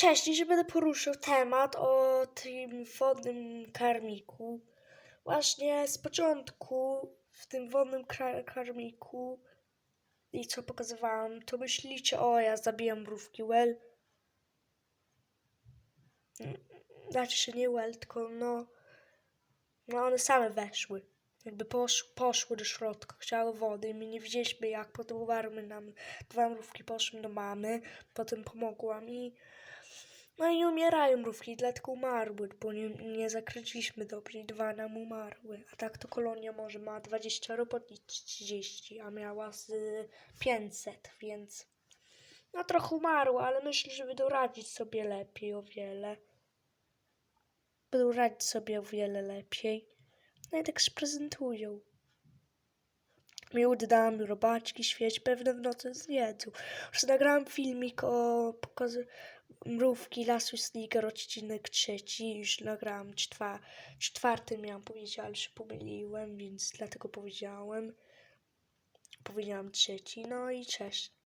Cześć, dzisiaj będę poruszał temat o tym wodnym karmiku. Właśnie z początku w tym wodnym karmiku i co pokazywałam, to myślicie, o ja zabijam mrówki, well. Znaczy się nie well, tylko no, no one same weszły. Jakby posz, poszły do środka, chciały wody i my nie widzieliśmy jak, potem uwarły nam dwa mrówki, poszły do mamy, potem pomogła mi. No i umierają mrówki, dlatego umarły, bo nie, nie dobrze i dwa nam umarły. A tak to kolonia może ma 20 robotnic, 30, a miała z 500, więc no trochę umarła, ale myślę, że będą radzić sobie lepiej o wiele. Będą radzić sobie o wiele lepiej. I tak się prezentują. Miód dam, robaczki, świeć, pewne w nocy zjedzą. Już nagrałam filmik o pokazu mrówki lasu Sneaker, odcinek trzeci. Już nagrałam czwa, czwarty miałam powiedzieć, ale się pomyliłem, więc dlatego powiedziałem. Powiedziałam trzeci, no i cześć.